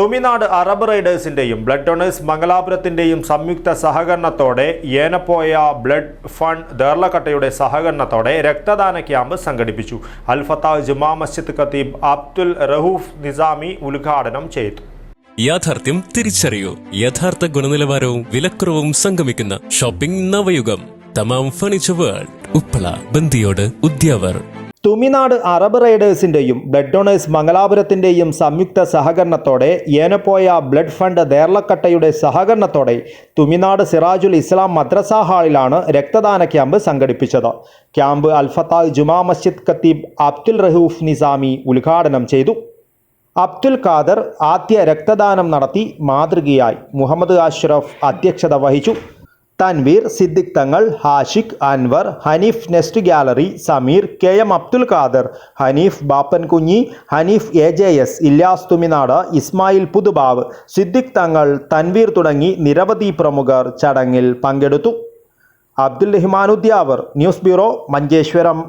Thuminad Arab റൈഡേഴ്സിന്റെയും blood donors മംഗലാപുരത്തിന്റെയും സംയുക്ത സഹകരണത്തോടെ ഏനപ്പോയ ബ്ലഡ് ഫണ്ട് ദേർലക്കട്ടയുടെ സഹകരണത്തോടെ രക്തദാന ക്യാമ്പ് സംഘടിപ്പിച്ചു. അൽഫത്ത ജുമാ മസ്ജിദ് ഖത്തീബ് അബ്ദുൽ റഹൂഫ് നിസാമി ഉദ്ഘാടനം ചെയ്തു. യാഥാർത്ഥ്യം തിരിച്ചറിയൂ. യഥാർത്ഥ ഗുണനിലവാരവും വിലക്കുറവും സംഗമിക്കുന്ന shopping Navayugam. Tamam furniture world. Uppala Bandiyod Udyavar. Thuminad Arab റൈഡേഴ്സിന്റെയും blood donors മംഗലാപുരത്തിന്റെയും സംയുക്ത സഹകരണത്തോടെ ഏനപ്പോയ ബ്ലഡ് ഫണ്ട് ദേർലക്കട്ടയുടെ സഹകരണത്തോടെ തുമിനാട് സിറാജുൽ ഇസ്ലാം മദ്രസ ഹാളിലാണ് രക്തദാന ക്യാമ്പ് സംഘടിപ്പിച്ചത്. ക്യാമ്പ് അൽഫത്താൽ ജുമാ മസ്ജിദ് ഖത്തീബ് അബ്ദുൽ റഹൂഫ് നിസാമി ഉദ്ഘാടനം ചെയ്തു. അബ്ദുൽ ഖാദർ ആദ്യ രക്തദാനം നടത്തി മാതൃകയായി മുഹമ്മദ് അഷ്റഫ് അധ്യക്ഷത വഹിച്ചു. Tanveer Siddique Thangal Hashiq Anwar Haneef Nest Gallery Sameer K M Abdul Khader Haneef Bappan Kunhi Haneef A J S Ilyas Thuminad Ismail Puthubav Siddique Thangal Tanveer തുടങ്ങി നിരവധി പ്രമുഖർ ചടങ്ങിൽ പങ്കെടുത്തു. Abdul Rahman Udyavar news bureau Manjeshwaram.